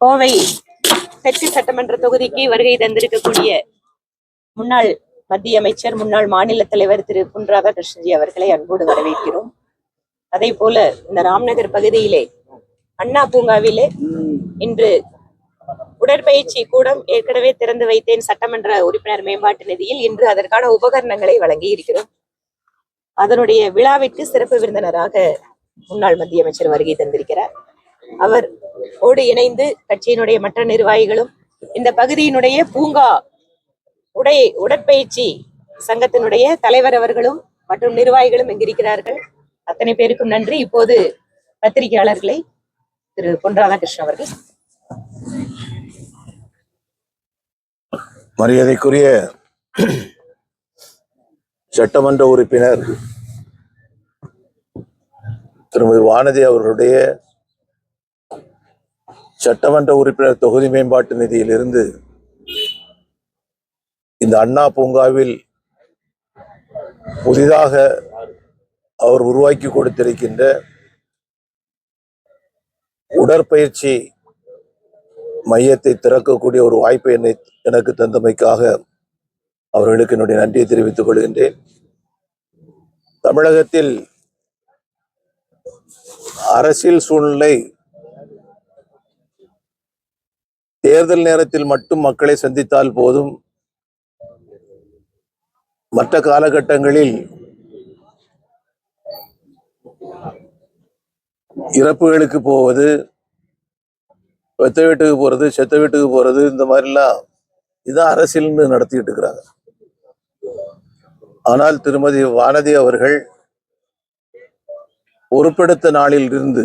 கோவை தெற்கு சட்டமன்ற தொகுதிக்கு வருகை தந்திருக்கக்கூடிய முன்னாள் மத்திய அமைச்சர் முன்னாள் மாநில தலைவர் திரு. பொன் ராதாகிருஷ்ணஜி அவர்களை அன்போடு வரவேற்கிறோம். அதே போல இந்த ராம்நகர் பகுதியிலே அண்ணா பூங்காவிலே இன்று உடற்பயிற்சி கூடம் ஏற்கனவே திறந்து வைத்தேன் சட்டமன்ற உறுப்பினர் மேம்பாட்டு நிதியில். இன்று அதற்கான உபகரணங்களை வழங்கி இருக்கிறோம் அதனுடைய விழாவிற்கு சிறப்பு விருந்தினராக முன்னாள் மத்திய அமைச்சர் வருகை தந்திருக்கிறார். அவர் ஓடு இணைந்து கட்சியினுடைய மற்ற நிர்வாகிகளும் இந்த பகுதியினுடைய பூங்கா உடை உடற்பயிற்சி சங்கத்தினுடைய தலைவர் அவர்களும் மற்றும் நிர்வாகிகளும் இங்கிருக்கிறார்கள் அத்தனை பேருக்கும் நன்றி. இப்போது பத்திரிகையாளர்களை திரு பொன் ராதாகிருஷ்ணன் அவர்கள். மரியாதைக்குரிய சட்டமன்ற உறுப்பினர் திருமதி வானதி அவர்களுடைய சட்டமன்ற உறுப்பினர் தொகுதி மேம்பாட்டு நிதியிலிருந்து இந்த அண்ணா பூங்காவில் புதிதாக அவர் உருவாக்கி கொடுத்திருக்கின்ற உடற்பயிற்சி மையத்தை திறக்கக்கூடிய ஒரு வாய்ப்பை என்னை எனக்கு தந்தமைக்காக அவர்களுக்கு என்னுடைய நன்றியை தெரிவித்துக் கொள்கின்றேன். தமிழகத்தில் அரசியல் சூழ்நிலை தேர்தல் நேரத்தில் மட்டும் மக்களை சந்தித்தால் போதும். மற்ற காலகட்டங்களில் இறப்புகளுக்கு போவது பெத்த வீட்டுக்கு போறது செத்த வீட்டுக்கு போறது இந்த மாதிரிலாம் இதான் அரசியல்னு நடத்திட்டு இருக்கிறாங்க. ஆனால் திருமதி வானதி அவர்கள் பொறுப்பெடுத்த நாளில் இருந்து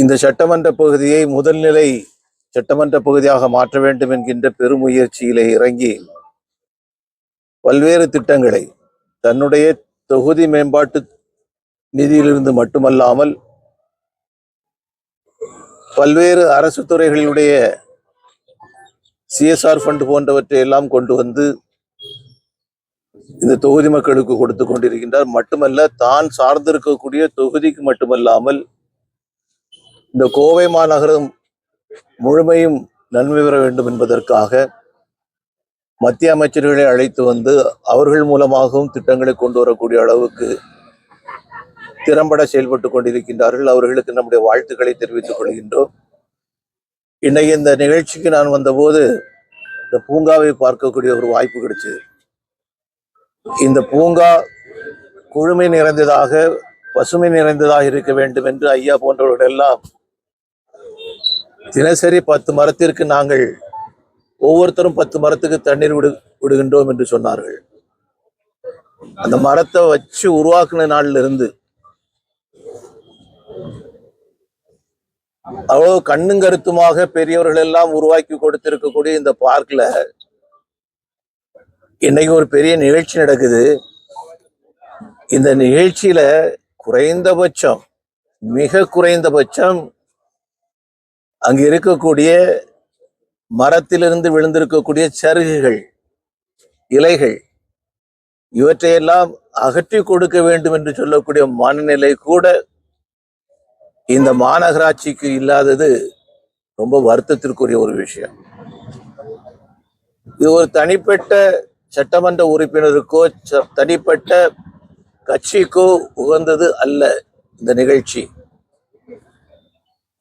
இந்த சட்டமன்ற பகுதியை முதல்நிலை சட்டமன்ற பகுதியாக மாற்ற வேண்டும் என்கின்ற பெருமுயற்சியிலே இறங்கி பல்வேறு திட்டங்களை தன்னுடைய தொகுதி மேம்பாட்டு நிதியிலிருந்து மட்டுமல்லாமல் பல்வேறு அரசு துறைகளினுடைய சிஎஸ்ஆர் ஃபண்ட் போன்றவற்றை எல்லாம் கொண்டு வந்து இந்த தொகுதி மக்களுக்கு கொடுத்து கொண்டிருக்கின்றார். மட்டுமல்ல தான் சார்ந்திருக்கக்கூடிய தொகுதிக்கு மட்டுமல்லாமல் இந்த கோவை மாநகரம் முழுமையும் நன்மை பெற வேண்டும் என்பதற்காக மத்திய அமைச்சர்களை அழைத்து வந்து அவர்கள் மூலமாகவும் திட்டங்களை கொண்டு வரக்கூடிய அளவுக்கு திறம்பட செயல்பட்டு கொண்டிருக்கின்றார்கள். அவர்களுக்கு நம்முடைய வாழ்த்துக்களை தெரிவித்துக் கொள்கின்றோம். இன்னைக்கு இந்த நிகழ்ச்சிக்கு நான் வந்தபோது இந்த பூங்காவை பார்க்கக்கூடிய ஒரு வாய்ப்பு கிடைச்சது. இந்த பூங்கா குழுமை நிறைந்ததாக பசுமை நிறைந்ததாக இருக்க வேண்டும் என்று ஐயா போன்றவர்கள் எல்லாம் தினசரி பத்து மரத்திற்கு நாங்கள் ஒவ்வொருத்தரும் பத்து மரத்துக்கு தண்ணீர் விடு விடுகின்றோம் என்று சொன்னார்கள். அந்த மரத்தை வச்சு உருவாக்குன நாள்ல இருந்து அவ்வளவு கண்ணும் கருத்துமாக பெரியவர்கள் எல்லாம் உருவாக்கி கொடுத்திருக்கக்கூடிய இந்த பார்க்ல இன்னைக்கு ஒரு பெரிய நிகழ்ச்சி நடக்குது. இந்த நிகழ்ச்சியில குறைந்தபட்சம் மிக குறைந்தபட்சம் அங்கு இருக்கக்கூடிய மரத்திலிருந்து விழுந்திருக்கக்கூடிய சருகுகள் இலைகள் இவற்றையெல்லாம் அகற்றி கொடுக்க வேண்டும் என்று சொல்லக்கூடிய மனநிலை கூட இந்த மாநகராட்சிக்கு இல்லாதது ரொம்ப வருத்தத்திற்குரிய ஒரு விஷயம். இது ஒரு தனிப்பட்ட சட்டமன்ற உறுப்பினருக்கோ ச- தனிப்பட்ட கட்சிக்கோ உகந்தது அல்ல இந்த நிகழ்ச்சி.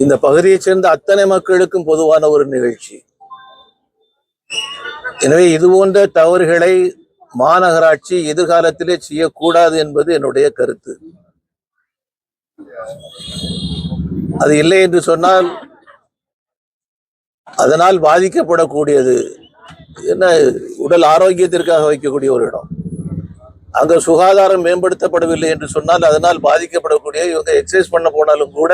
இந்த பகுதியைச் சேர்ந்த அத்தனை மக்களுக்கும் பொதுவான ஒரு நிகழ்ச்சி. எனவே இது போன்ற தவறுகளை மாநகராட்சி எதிர்காலத்திலே செய்யக்கூடாது என்பது என்னுடைய கருத்து. அது இல்லை என்று சொன்னால் அதனால் பாதிக்கப்படக்கூடியது. என்ன உடல் ஆரோக்கியத்திற்காக வைக்கக்கூடிய ஒரு இடம். அங்க சுகாதாரம் மேம்படுத்தப்படவில்லை என்று சொன்னால் அதனால் பாதிக்கப்படக்கூடிய இவங்க எக்ஸசைஸ் பண்ண போனாலும் கூட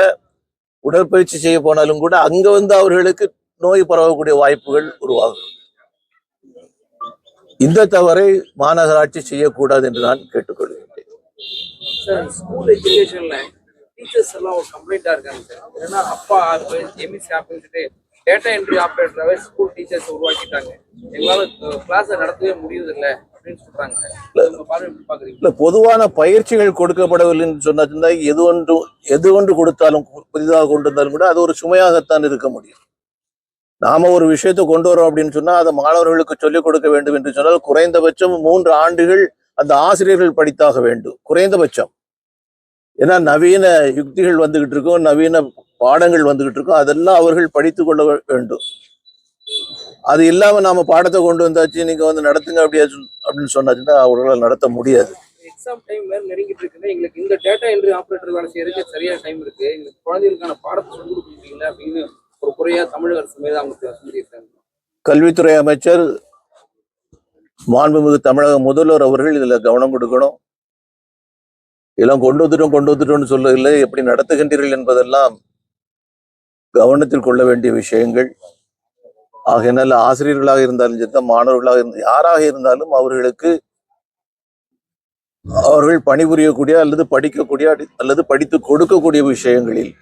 உடற்பயிற்சி செய்ய போனாலும் கூட அங்க வந்து அவர்களுக்கு நோய் பரவக்கூடிய வாய்ப்புகள் உருவாகும். இந்த தவறை மாநகராட்சி செய்யக்கூடாது என்று நான் கேட்டுக்கொள்கிறேன் ஸ்கூல் டீச்சர்ஸ் எல்லாம் ஒரு கம்ப்ளைண்டா இருக்காங்க சார். ஏன்னா அப்பா எம்எஸ்சி ஆப்பிட்டு டேட்டா என்ட்ரி ஆப்ரேட்டராகவே ஸ்கூல் டீச்சர்ஸ் உருவாக்கிட்டாங்க. எங்களால் கிளாஸை நடத்தவே முடியறதில்ல. இல்ல பொதுவான பயிற்சிகள் கொடுக்கப்படவில்லைன்னு சொன்னா எது ஒன்று எது ஒன்று கொடுத்தாலும் புதிதாக கொண்டு வந்தாலும் கூட அது ஒரு சுமையாகத்தான் இருக்க முடியும். நாம ஒரு விஷயத்தை கொண்டு வரோம் அப்படின்னு சொன்னா அதை மாணவர்களுக்கு சொல்லிக் கொடுக்க வேண்டும் என்று சொன்னால் குறைந்தபட்சம் மூன்று ஆண்டுகள் அந்த ஆசிரியர்கள் படித்தாக வேண்டும். குறைந்தபட்சம். ஏன்னா நவீன யுக்திகள் வந்துகிட்டு இருக்கும் நவீன பாடங்கள் வந்துகிட்டு இருக்கும் அதெல்லாம் அவர்கள் படித்துக் கொள்ள வேண்டும். அது இல்லாம நாம பாடத்தை கொண்டு வந்தாச்சு நீங்க வந்து நடத்துங்க அப்படியா அப்படின்னு சொன்னாச்சுன்னா அவர்களால் நடத்த முடியாது. எக்ஸாம் டைம் வேற நெருங்கிட்டு இருக்குது. எங்களுக்கு இந்த டேட்டா என்ட்ரி ஆபரேட்டர் வேலை செய்யறதுக்கு சரியான டைம் இருக்கு. எங்களுக்கு குழந்தைகளுக்கான பாடத்தை சொல்லி கொடுக்குறீங்களா அப்படின்னு ஒரு குறையா தமிழக அரசு மீது அவங்க சொல்லியிருக்காங்க கல்வித்துறை அமைச்சர் மாண்புமிகு தமிழக முதல்வர் அவர்கள் இதுல கவனம் கொடுக்கணும். இதெல்லாம் கொண்டு வந்துட்டோம் கொண்டு வந்துட்டோம்னு சொல்லவில்லை. எப்படி நடத்துகின்றீர்கள் என்பதெல்லாம் கவனத்தில் கொள்ள வேண்டிய விஷயங்கள். ஆகையினால ஆசிரியர்களாக இருந்தாலும் சரி மாணவர்களாக இருந்த யாராக இருந்தாலும் அவர்களுக்கு அவர்கள் பணிபுரியக்கூடிய அல்லது படிக்கக்கூடிய அல்லது படித்து கொடுக்கக்கூடிய விஷயங்களில்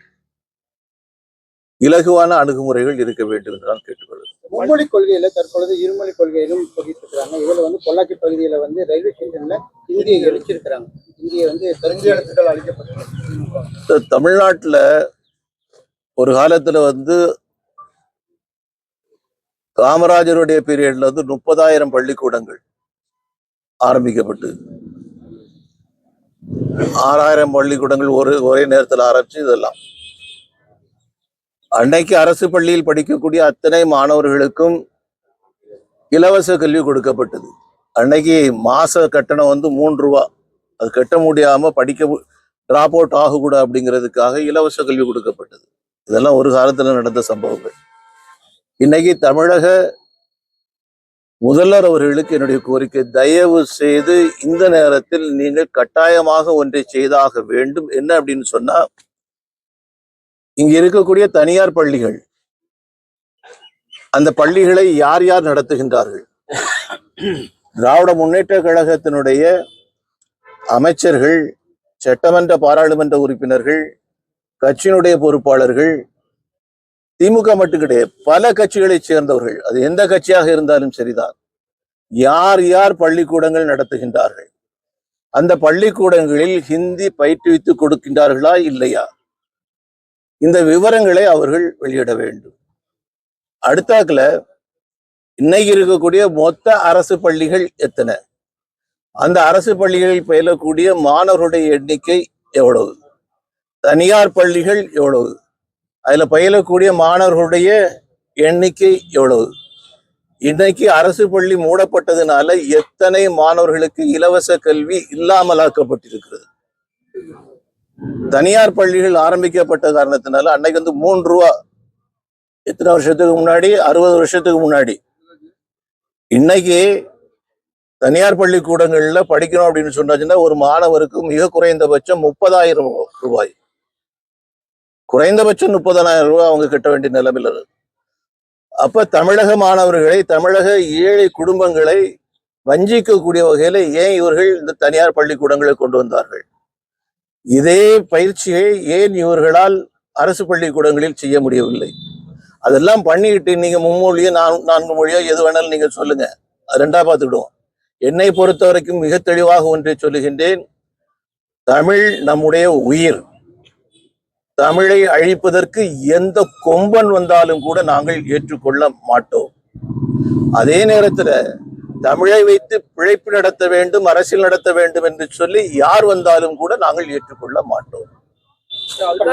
இலகுவான அணுகுமுறைகள் இருக்க வேண்டும் என்று நான் கேட்டுக்கொள்கிறேன். மும்மொழி கொள்கையில தற்பொழுது இருமொழி கொள்கையிலும் இருக்காங்க இதுல வந்து பொள்ளாச்சி பகுதியில வந்து ரயில்வே ஸ்டேஷன்ல இந்தியை எரிச்சிருக்கிறாங்க இந்திய வந்து தெரிஞ்ச இடத்துகள் அழிக்கப்பட்டிருக்கு. தமிழ்நாட்டுல ஒரு காலத்துல வந்து காமராஜருடைய பீரியட்ல வந்து முப்பதாயிரம் பள்ளிக்கூடங்கள் ஆரம்பிக்கப்பட்டு ஆறாயிரம் பள்ளிக்கூடங்கள் ஒரு ஒரே நேரத்தில் ஆரம்பிச்சு இதெல்லாம். அன்னைக்கு அரசு பள்ளியில் படிக்கக்கூடிய அத்தனை மாணவர்களுக்கும் இலவச கல்வி கொடுக்கப்பட்டது. அன்னைக்கு மாச கட்டணம் வந்து மூன்று ரூபா. அது கட்ட முடியாம படிக்க டிராப் அவுட் ஆகக்கூடாது அப்படிங்கிறதுக்காக இலவச கல்வி கொடுக்கப்பட்டது. இதெல்லாம் ஒரு காலத்துல நடந்த சம்பவங்கள். இன்னைக்கு தமிழக முதல்வர் அவர்களுக்கு என்னுடைய கோரிக்கை தயவு செய்து இந்த நேரத்தில் நீங்கள் கட்டாயமாக ஒன்றை செய்தாக வேண்டும். என்ன அப்படின்னு சொன்னா இங்க இருக்கக்கூடிய தனியார் பள்ளிகள் அந்த பள்ளிகளை யார் யார் நடத்துகின்றார்கள்? திராவிட முன்னேற்ற கழகத்தினுடைய அமைச்சர்கள் சட்டமன்ற பாராளுமன்ற உறுப்பினர்கள் கட்சியினுடைய பொறுப்பாளர்கள் திமுக மட்டும் கிடையாது பல கட்சிகளைச் சேர்ந்தவர்கள் அது எந்த கட்சியாக இருந்தாலும் சரிதான் யார் யார் பள்ளிக்கூடங்கள் நடத்துகின்றார்கள் அந்த பள்ளிக்கூடங்களில் ஹிந்தி பயிற்றுவித்து கொடுக்கின்றார்களா இல்லையா இந்த விவரங்களை அவர்கள் வெளியிட வேண்டும். அடுத்தாக்குல இன்னைக்கு இருக்கக்கூடிய மொத்த அரசு பள்ளிகள் எத்தனை அந்த அரசு பள்ளிகளில் பயிலக்கூடிய மாணவர்களுடைய எண்ணிக்கை எவ்வளவு தனியார் பள்ளிகள் எவ்வளவு அதுல பயிலக்கூடிய மாணவர்களுடைய எண்ணிக்கை எவ்வளவு? இன்னைக்கு அரசு பள்ளி மூடப்பட்டதுனால எத்தனை மாணவர்களுக்கு இலவச கல்வி இல்லாமலாக்கப்பட்டிருக்கிறது? தனியார் பள்ளிகள் ஆரம்பிக்கப்பட்ட காரணத்தினால அன்னைக்கு வந்து மூன்று ரூபா எத்தனை வருஷத்துக்கு முன்னாடி? அறுபது வருஷத்துக்கு முன்னாடி. இன்னைக்கு தனியார் பள்ளிக்கூடங்களில் படிக்கணும் அப்படின்னு சொன்னாச்சுன்னா ஒரு மாணவருக்கு மிக குறைந்தபட்சம் முப்பதாயிரம் ரூபாய். குறைந்தபட்சம் முப்பதனாயிரம் ரூபாய் அவங்க கட்ட வேண்டிய நிலைமையில் இருக்கு. அப்ப தமிழக மாணவர்களை தமிழக ஏழை குடும்பங்களை வஞ்சிக்கக்கூடிய வகையில ஏன் இவர்கள் இந்த தனியார் பள்ளிக்கூடங்களை கொண்டு வந்தார்கள்? இதே பயிற்சியை ஏன் இவர்களால் அரசு பள்ளிக்கூடங்களில் செய்ய முடியவில்லை? அதெல்லாம் பண்ணிக்கிட்டு நீங்க மும்மொழியோ நான் நான்கு மொழியோ எது வேணாலும் நீங்க சொல்லுங்க. ரெண்டா பார்த்துக்கிடுவோம். என்னை பொறுத்த வரைக்கும் மிக தெளிவாக ஒன்றை சொல்லுகின்றேன். தமிழ் நம்முடைய உயிர். தமிழை அழிப்பதற்கு எந்த கொம்பன் வந்தாலும் கூட நாங்கள் ஏற்றுக்கொள்ள மாட்டோம். அதே நேரத்துல தமிழை வைத்து பிழைப்பு நடத்த வேண்டும் அரசியல் நடத்த வேண்டும் என்று சொல்லி யார் வந்தாலும் கூட நாங்கள் ஏற்றுக்கொள்ள மாட்டோம்.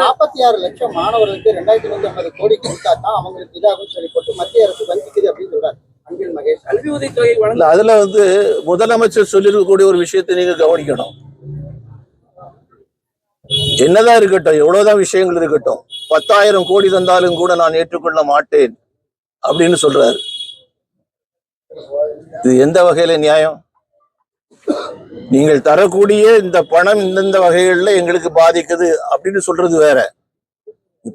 நாற்பத்தி ஆறு லட்சம் மாணவர்களுக்கு ரெண்டாயிரத்தி நூத்தி ஐம்பது கோடி கொடுத்தா தான் அவங்களுக்கு இதாகும் சொல்லி போட்டு மத்திய அரசு வஞ்சிக்குது அப்படின்னு சொல்றாரு அன்பில் மகேஷ். கல்வி உதவித்தொகை அதுல வந்து முதலமைச்சர் சொல்லிருக்கக்கூடிய ஒரு விஷயத்தை நீங்க கவனிக்கணும். என்னதான் இருக்கட்டும் எவ்வளவுதான் விஷயங்கள் இருக்கட்டும் பத்தாயிரம் கோடி தந்தாலும் கூட நான் ஏற்றுக்கொள்ள மாட்டேன் அப்படின்னு சொல்றாரு. இது எந்த வகையில நியாயம்? நீங்கள் தரக்கூடிய இந்த பணம் இந்தந்த வகைகள்ல எங்களுக்கு பாதிக்குது அப்படின்னு சொல்றது வேற.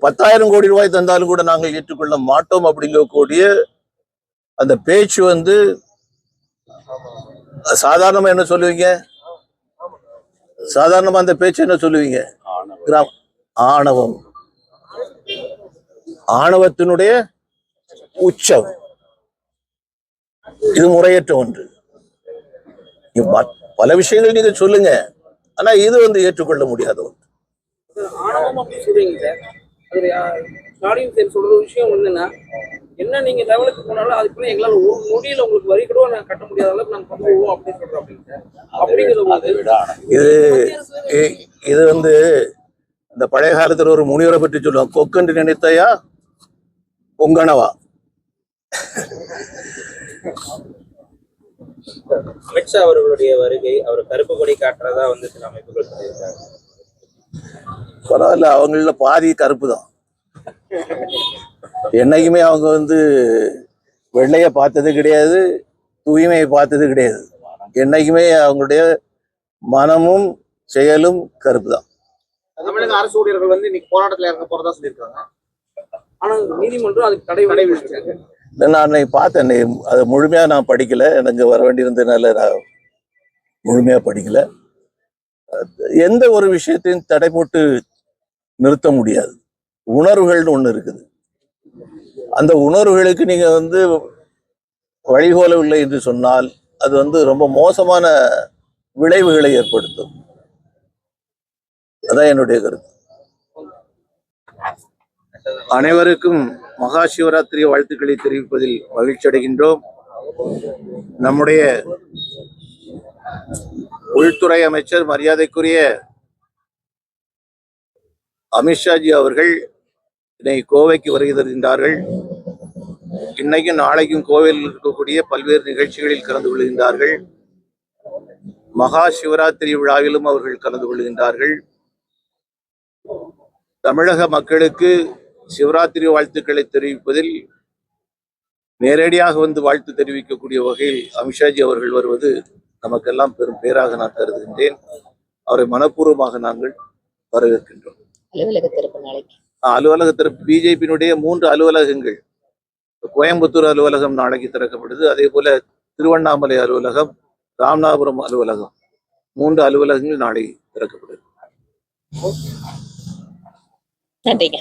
பத்தாயிரம் கோடி ரூபாய் தந்தாலும் கூட நாங்கள் ஏற்றுக்கொள்ள மாட்டோம் அப்படிங்கக்கூடிய அந்த பேச்சு வந்து சாதாரணமா என்ன சொல்லுவீங்க? சாதாரணமா அந்த பேச்சு என்ன சொல்லுவீங்க? கிராம ஆணவம். ஆணவத்தினுடைய உச்சம். இது முறையற்ற ஒன்று. பல விஷயங்கள் நீங்க சொல்லுங்க. ஆனா இது வந்து ஏற்றுக்கொள்ள முடியாத ஒன்று. ஆணவம் அப்படின்னு சொல்றீங்க சார். சொல்ற ஒரு விஷயம் என்னன்னா என்ன நீங்க லெவலுக்கு போனாலும் அதுக்குள்ள எங்களால ஒரு நொடியில உங்களுக்கு வரி கூட நாங்க கட்ட முடியாத அளவுக்கு நாங்க பண்ணுவோம் அப்படின்னு சொல்றோம் அப்படின்னு சார் அப்படிங்கிற போது இது இது வந்து இந்த பழைய காலத்துல ஒரு முனிவரை பற்றி சொல்லுவாங்க. கொக்கன்று நினைத்தையா? பொங்கனவா அமித்ஷா அவர்களுடைய வருகை அவர் கருப்பு கொடி காட்டுறதா வந்து சில அமைப்புகள் சொல்லியிருக்காங்க. பரவாயில்ல அவங்கள பாதி கருப்பு தான். என்னைக்குமே அவங்க வந்து வெள்ளைய பார்த்தது கிடையாது தூய்மையை பார்த்தது கிடையாது. என்னைக்குமே அவங்களுடைய மனமும் செயலும் கருப்பு தான் தமிழக அரசு ஊழியர்கள் வந்து இன்னைக்கு போராட்டத்துல இறங்க போறதா சொல்லியிருக்காங்க. ஆனா நீதிமன்றம் அதுக்கு தடை விதிச்சிருக்காங்க இல்லை நான் அன்னைக்கு பார்த்தேன். அது முழுமையாக நான் படிக்கல. எனக்கு வர வேண்டியிருந்ததுனால நான் முழுமையாக படிக்கல. எந்த ஒரு விஷயத்தையும் தடை போட்டு நிறுத்த முடியாது. உணர்வுகள்னு ஒன்று இருக்குது. அந்த உணர்வுகளுக்கு நீங்கள் வந்து வழிகோலவில்லை என்று சொன்னால் அது வந்து ரொம்ப மோசமான விளைவுகளை ஏற்படுத்தும். அதான் என்னுடைய கருத்து. அனைவருக்கும் மகா சிவராத்திரி வாழ்த்துக்களை தெரிவிப்பதில் மகிழ்ச்சி அடைகின்றோம். நம்முடைய உள்துறை அமைச்சர் மரியாதைக்குரிய அமித்ஷாஜி அவர்கள் இன்னைக்கு கோவைக்கு வருகை தருகின்றார்கள் இன்னைக்கும் நாளைக்கும் கோவையில் இருக்கக்கூடிய பல்வேறு நிகழ்ச்சிகளில் கலந்து கொள்கின்றார்கள். மகா சிவராத்திரி விழாவிலும் அவர்கள் கலந்து கொள்கின்றார்கள். தமிழக மக்களுக்கு சிவராத்திரி வாழ்த்துக்களை தெரிவிப்பதில் நேரடியாக வந்து வாழ்த்து தெரிவிக்கக்கூடிய வகையில் அமித்ஷாஜி அவர்கள் வருவது நமக்கெல்லாம் பெரும் பேராக நான் கருதுகின்றேன். அவரை மனப்பூர்வமாக நாங்கள் வரவேற்கின்றோம். அலுவலக திறப்பு நாளைக்கு. அலுவலகத்தில் பிஜேபியினுடைய மூன்று அலுவலகங்கள். கோயம்புத்தூர் அலுவலகம் நாளைக்கு திறக்கப்படுது. அதே போல திருவண்ணாமலை அலுவலகம் ராமநாதபுரம் அலுவலகம். மூன்று அலுவலகங்கள் நாளை திறக்கப்படுது. நன்றிங்க.